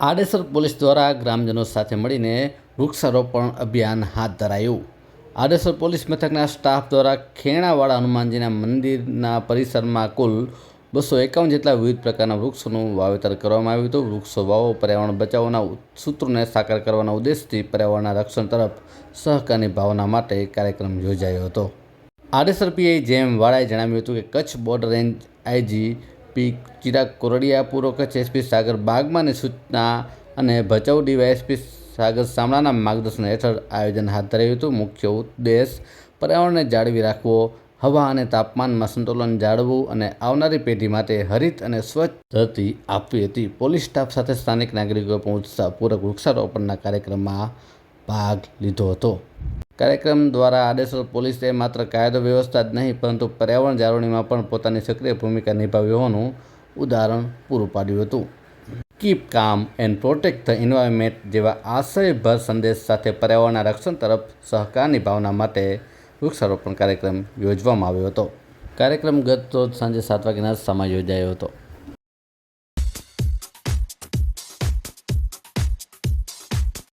Adesar police દ્વારા ગ્રામજનો સાથે મળીને વૃક્ષારોપણ અભિયાન હાથ ધરાયું. આડેસર પોલીસ મથકના સ્ટાફ દ્વારા ખેણાવાળા હનુમાનજીના મંદિરના પરિસરમાં કુલ બસો એકાવન જેટલા વિવિધ પ્રકારના વૃક્ષોનું વાવેતર કરવામાં આવ્યું હતું. વૃક્ષો વાવો, પર્યાવરણ બચાવવાના સૂત્રોને સાકાર કરવાના ઉદ્દેશથી પર્યાવરણના રક્ષણ તરફ સહકારની ભાવના માટે કાર્યક્રમ યોજાયો હતો. આડેસર પીઆઈ જેમ વાળાએ જણાવ્યું હતું કે Kutch border range IG P Chirag Koradia, પૂર્વ કચ્છ એસપી સાગર બાગમાની સૂચના અને ભચાઉ ડીવાયએસપી સાગર સામળાના માર્ગદર્શન હેઠળ આયોજન હાથ ધરાયું હતું. મુખ્ય ઉદ્દેશ, પર્યાવરણને જાળવી રાખવો, હવા અને તાપમાનમાં સંતુલન જાળવવું અને આવનારી પેઢી માટે હરિત અને સ્વચ્છ ધરતી આપવી હતી. પોલીસ સ્ટાફ સાથે સ્થાનિક નાગરિકોએ પણ ઉત્સાહપૂર્વક વૃક્ષારોપણના કાર્યક્રમમાં ભાગ લીધો હતો. કાર્યક્રમ દ્વારા આડેસર પોલીસે માત્ર કાયદો વ્યવસ્થા જ નહીં, પરંતુ પર્યાવરણ જાળવણીમાં પણ પોતાની સક્રિય ભૂમિકા નિભાવી હોવાનું ઉદાહરણ પૂરું પાડ્યું હતું. કીપ કામ એન્ડ પ્રોટેક્ટ ધ એન્વાયરમેન્ટ જેવા આશયભર સંદેશ સાથે પર્યાવરણના રક્ષણ તરફ સહકારની ભાવના માટે વૃક્ષારોપણ કાર્યક્રમ યોજવામાં આવ્યો હતો. કાર્યક્રમ ગત રોજ સાંજે સાત વાગ્યાના સમય યોજાયો હતો.